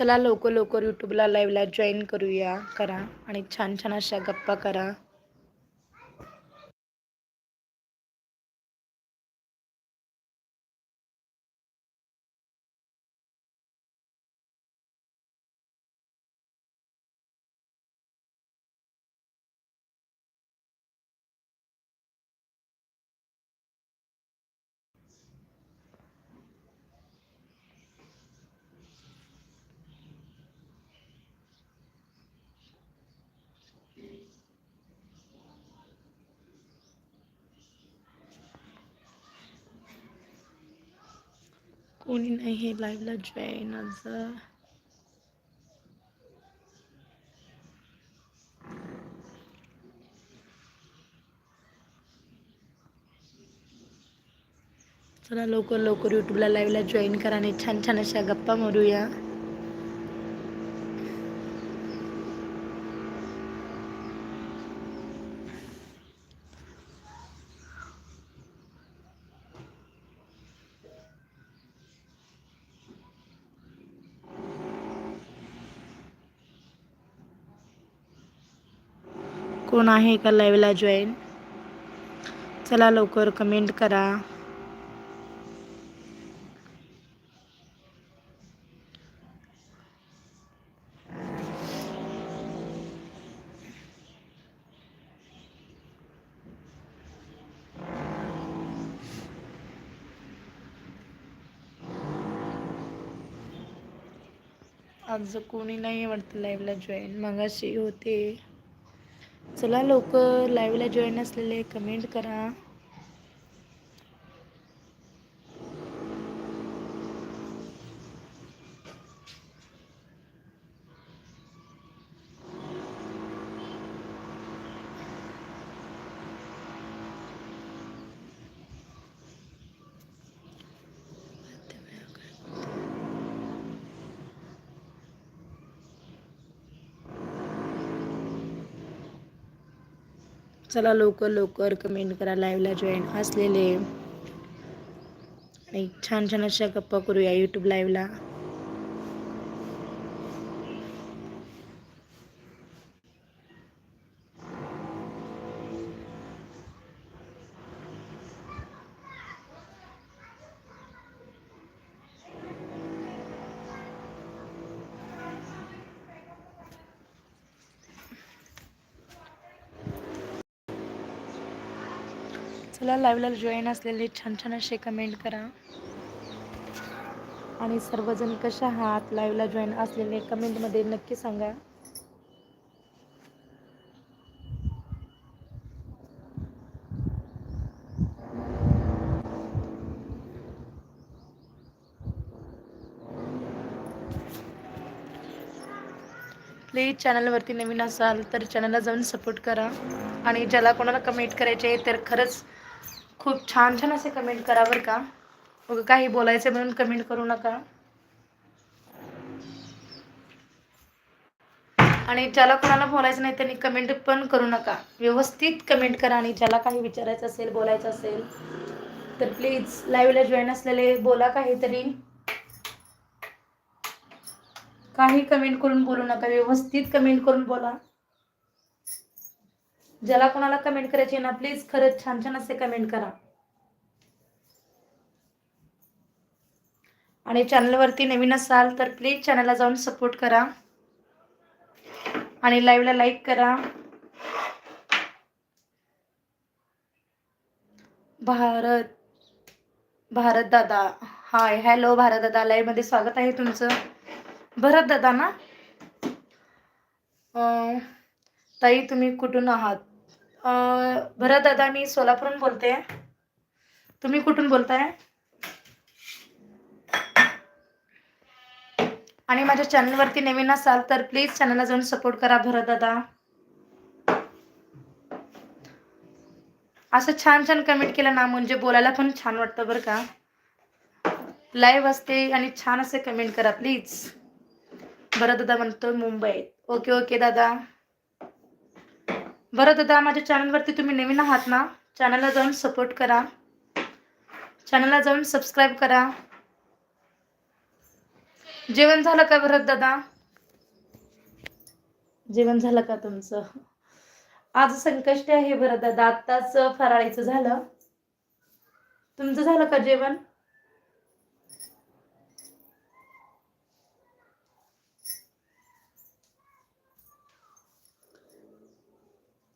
चला लवकर लवकर यूट्यूबला लाईव्हला जॉईन करूया. करा. आणि छान छान अशा गप्पा करा. कोणी नाही हे लाईव्हला जॉईन आज चला लवकर लवकर यूट्यूबला लाईव्हला जॉईन करा आणि छान छान अशा गप्पा मारूया. कोण आहे का लाईव्हला जॉईन चला लवकर कमेंट करा. आज कोणी नाही वाटतं लाईव्हला जॉईन मगाशी होते. चला लवकर लाईव्हला जॉईन असलेले कमेंट करा. चला लवकर लवकर कमेंट करा लाईव्हला जॉईन असलेले. आणि छान छान अशा गप्पा करूया यूट्यूब लाईव्हला चला लाईव्हला जॉईन असलेले छान छान असे कमेंट करा. आणि सर्वजण कशा आहात? लाईव्हला जॉईन असलेले कमेंटमध्ये नक्की सांगा. प्लीज चॅनलवरती नवीन असाल तर चॅनलला जाऊन सपोर्ट करा. आणि ज्याला कोणाला कमेंट करायचे आहे तर खरंच खूप छान छान असे कमेंट करा बरं का. मग काही बोलायचं म्हणून कमेंट करू नका. आणि ज्याला कोणाला बोलायचं नाही त्यांनी कमेंट पण करू नका. व्यवस्थित कमेंट करा आणि ज्याला काही विचारायचं असेल बोलायचं असेल तर प्लीज लाईव्हला जॉईन असलेले बोला काहीतरी. काही कमेंट करून बोलू नका. व्यवस्थित कमेंट करून बोला. ज्याला कोणाला कमेंट करायची ना प्लीज खरंच छान छान असे कमेंट करा. आणि चॅनलवरती नवीन असाल तर प्लीज चॅनलला जाऊन सपोर्ट करा. आणि लाईव्हला लाईक करा. भारत भारत दादा. हाय हॅलो भारत दादा. लाईव्हमध्ये स्वागत आहे तुमचं. भरत दादा ना? ताई तुम्ही कुठून आहात? भरत दादा मी सोलापूरहून बोलते. तुम्ही कुठून बोलताय? आणि माझ्या चॅनलवरती नवीन असाल तर प्लीज चॅनलला जाऊन सपोर्ट करा भरत दादा. असं छान छान कमेंट केलं ना म्हणजे बोलायला पण छान वाटतं बरं का. लाईव्ह असते आणि छान असे कमेंट करा प्लीज. बरं दादा म्हणतो मुंबईत. ओके ओके दादा. बरं दादा माझ्या चॅनलवरती तुम्ही नवीन आहात ना चॅनलला जाऊन सपोर्ट करा. चॅनलला जाऊन सबस्क्राईब करा. जेवण झालं का भरत दादा? जेवण झालं का तुमचं? आज संकष्टी आहे भरत दादा आत्ताच फराळीचं झालं. तुमचं झालं का जेवण?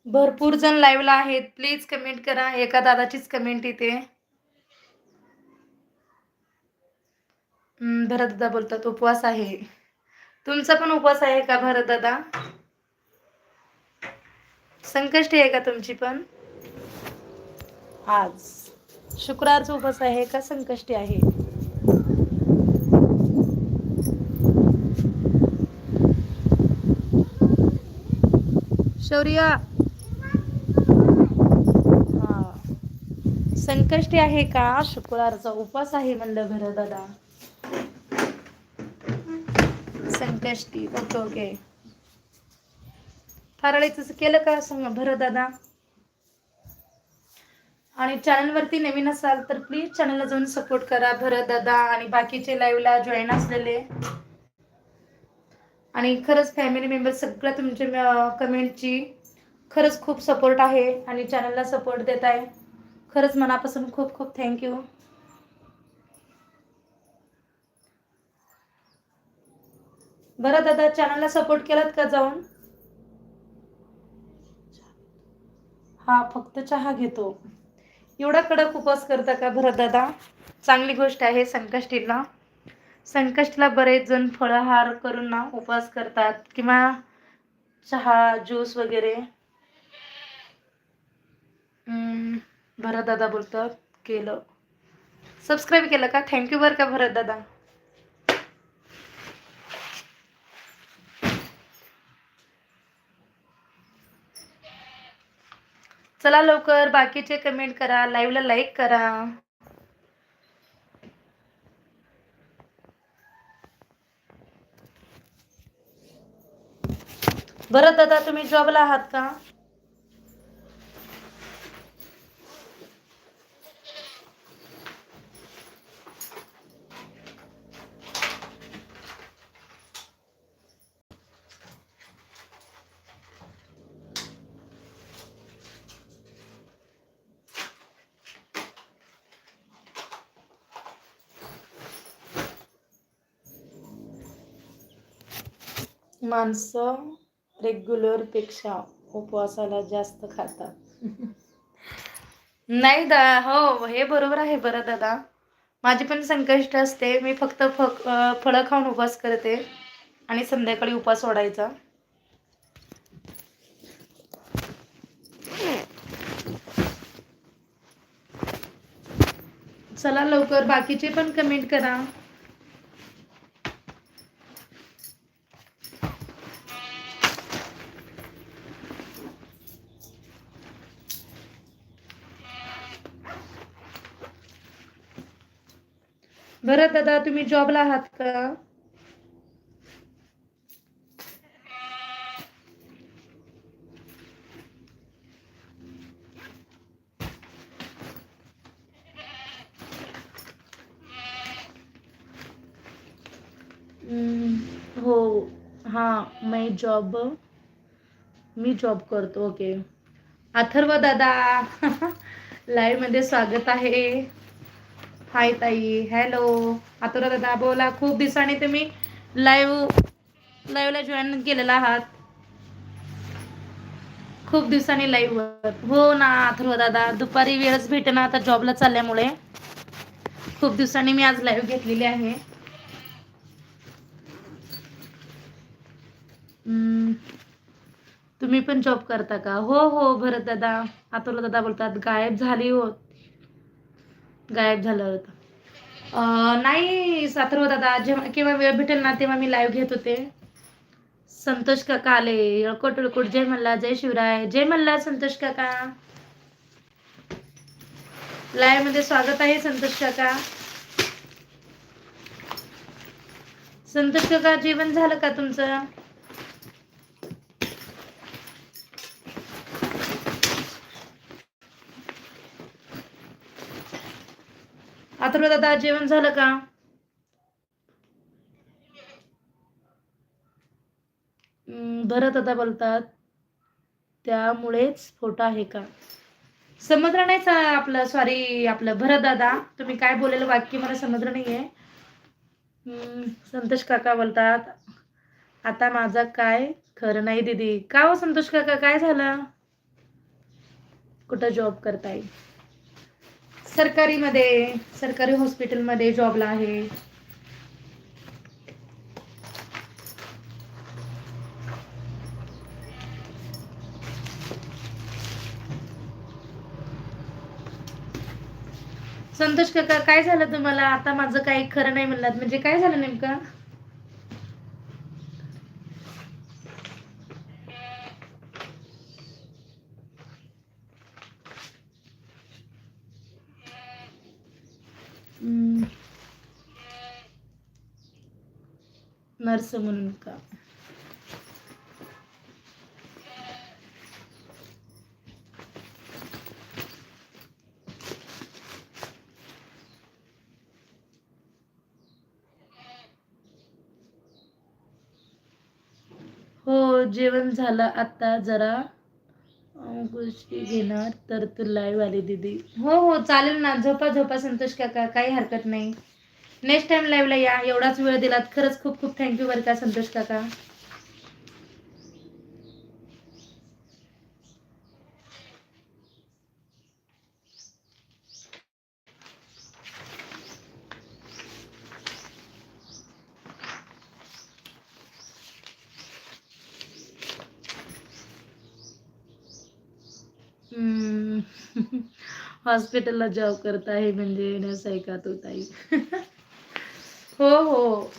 भरपूर जण लाईव्हला आहेत. प्लीज कमेंट करा. एका दादाचीच कमेंट येते. हम्म, भरत दादा बोलतात उपवास आहे. तुमचा पण उपवास आहे का भरत दादा? संकष्टी आहे का तुमची पण? आज. शुक्रवारचा उपवास आहे का संकष्टी आहे? शौर्या हा संकष्टी आहे का? शुक्रवारचा उपवास आहे म्हणलं घर दादा. Sankashti okay okay. फराळीचं केलं का सांग भर दादा? आणि चॅनलवरती नवीन असाल तर प्लीज चॅनलला जाऊन सपोर्ट करा भरत दादा आणि बाकीचे लाईव्हला जॉईन असलेले. आणि खरंच फॅमिली मेंबर सगळ्या तुमच्या कमेंटची खरंच खूप सपोर्ट आहे आणि चॅनलला सपोर्ट देत आहे. खरंच मनापासून खूप खूप थँक्यू बरं दादा चॅनलला सपोर्ट केलात का जाऊन? हा फक्त चहा घेतो. एवढा कडक उपवास करता का भरत दादा? चांगली गोष्ट आहे संकष्टीला. संकष्टीला बरेच जण फळहार करून ना उपवास करतात किंवा चहा ज्यूस वगैरे. भरतदादा भरत दादा बोलतात केलं. सबस्क्राईब केलं का? थँक्यू बरं का भरत दादा चला लवकर बाकीचे कमेंट करा लाईव्हला लाईक करा. भरत दादा तुम्ही जॉबला आहात का? माणसं रेग्युलरपेक्षा उपवासाला जास्त खातात. नाही दा हो हे बरोबर आहे बरं दादा. माझी पण संकष्ट असते. मी फक्त फक फळं खाऊन उपवास करते आणि संध्याकाळी उपवास सोडायचा. चला लवकर बाकीचे पण कमेंट करा. बरं दादा तुम्ही जॉबला आहात का? हो हां मी जॉब मी जॉब करतो ओके अथर्व दादा लाईव्हमध्ये स्वागत आहे. हाय ताई हॅलो आतुरा दादा बोला खूप दिवसांनी तुम्ही लाईव्ह लाईव्हला जॉईन केलेला आहात. खूप दिवसांनी लाईव्ह हो ना अथर्व दादा दुपारी वेळच भेटेना आता जॉबला चालल्यामुळे. खूप दिवसांनी मी आज लाईव्ह घेतलेली आहे. तुम्ही पण जॉब करता का? हो हो भरत दादा अतुल दादा बोलतात गायब झाली हो. गायब झालं होतं. नाही साथर्व दादा जेव्हा केव्हा वेळ भेटेल ना तेव्हा मी लाईव्ह घेत होते. संतोष काका आले. अळकोट अळकोट जय मल्ला जय शिवराय. जय मल्ला संतोष काका. लाईव्हमध्ये स्वागत आहे संतोष काका. संतोष काका जेवण झालं का तुमचं? अथर्व दादा जेवण झालं का? भरत आता बोलतात. त्यामुळेच फोटो आहे का? समजलं नाही आपलं सॉरी आपलं भरत दादा. तुम्ही काय बोललेलं वाक्य मला समजलं नाहीये. हम्म, संतोष काका बोलतात आता माझा काय खरं नाही दीदी. का हो संतोष काका? काय झालं? कुठं जॉब करताय? सरकारीमध्ये सरकारी हॉस्पिटलमध्ये जॉबला आहे. संतोष काका काय झालं तुम्हाला? आता माझं काही खरं नाही म्हणलात. म्हणजे काय झालं नेमकं? नर्स म्हणून का? हो जेवण झालं आता जरा. गोष्टी घेणार तर तू लाईव्ह आली दीदी. हो हो चालेल ना. झोपा झोपा संतोष काका. काही हरकत नाही. नेक्स्ट टाइम लाईव्हला या. एवढाच वेळ दिलात. खरंच खूप खूप थँक्यू बरं का संतोष काका. हम्म. हॉस्पिटलला जॉब करत आहे म्हणजे येण्यास आहे का तो ताई? हो हो.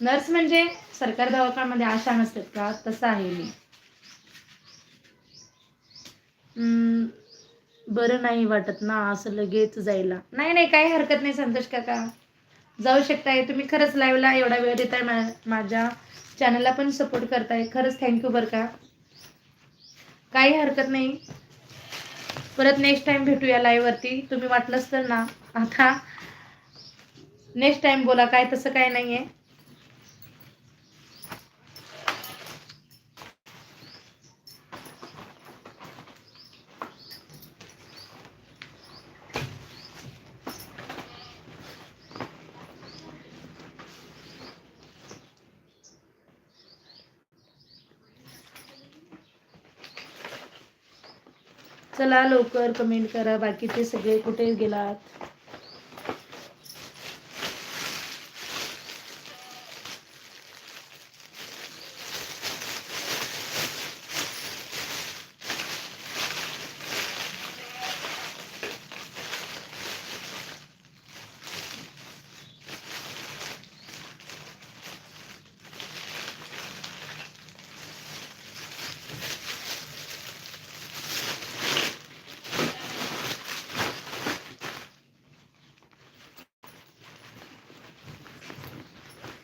नर्स म्हणजे सरकारी दवाखान्यामध्ये आशा नसतात का? तसं आहे मी. बरं नाही वाटत ना असं लगेच जायला. नाही नाही काही हरकत नाही संतोष काका. जाऊ शकताय. तुम्ही खरंच लाईव्हला एवढा वेळ देताय मा माझ्या चॅनलला पण सपोर्ट करताय. खरंच थँक्यू बरं का. काही हरकत नाही. परत नेक्स्ट टाइम भेटूया लाईव्ह वरती. तुम्ही वाटलंच तर ना. आता नेक्स्ट टाइम बोला काय तसं काय नाहीये. चला लवकर कमेंट करा बाकीचे सगळे कुठे गेलात?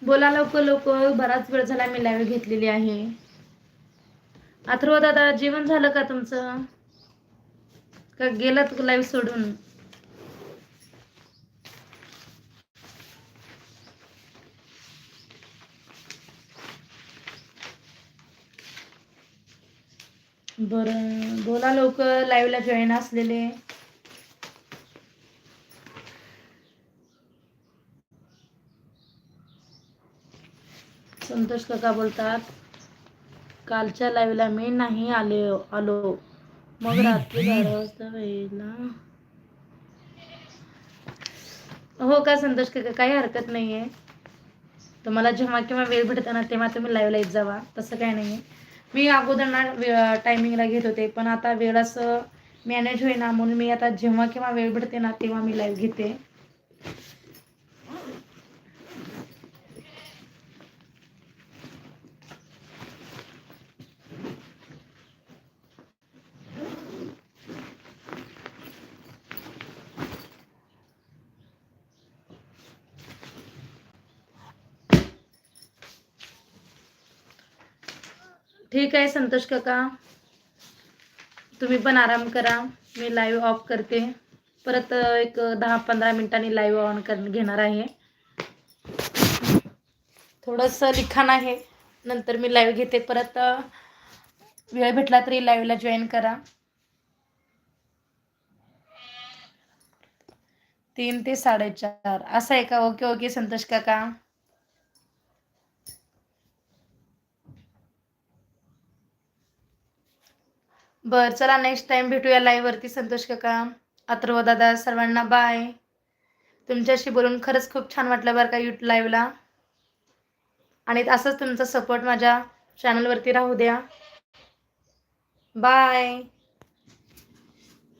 बोला लवकर लवकर. बराच वेळ झाला मी लाईव्ह घेतलेली आहे. अथर्व दादा जेवण झालं का तुमचं? का गेलात लाईव्ह सोडून? बरं. बोला लवकर लाईव्हला जॉईन असलेले. संतोष काका बोलतात. कालच्या लाईव्हला मी नाही आले आलो. मग रात्री बारा वाजता वेळेला. हो का संतोष काका? काही हरकत नाही आहे तुम्हाला जेव्हा केव्हा वेळ भेटताना तेव्हा तुम्ही लाईव्हला येत जावा. तसं काही नाहीये. मी अगोदर ना टायमिंगला घेत होते पण आता वेळ असं मॅनेज होईना. म्हणून मी आता जेव्हा केव्हा वेळ भेटते ना तेव्हा मी लाईव्ह घेते. ठीक आहे संतोष काका. तुम्ही पण आराम करा. मी लाईव्ह ऑफ करते. परत एक दहा पंधरा मिनिटांनी लाईव्ह ऑन कर घेणार आहे. थोडंसं लिखाण आहे. नंतर मी लाईव्ह घेते. परत वेळ भेटला तरी लाईव्हला जॉईन करा. तीन ते साडेचार. असं आहे का? ओके ओके संतोष काका. बरं चला नेक्स्ट टाइम भेटूया लाईव्हवरती संतोष काका. अथर्व दादा सर्वांना बाय तुमच्याशी बोलून खरंच खूप छान वाटलं बरं का युट लाईव्हला आणि असंच तुमचा सपोर्ट माझ्या चॅनलवरती राहू द्या. बाय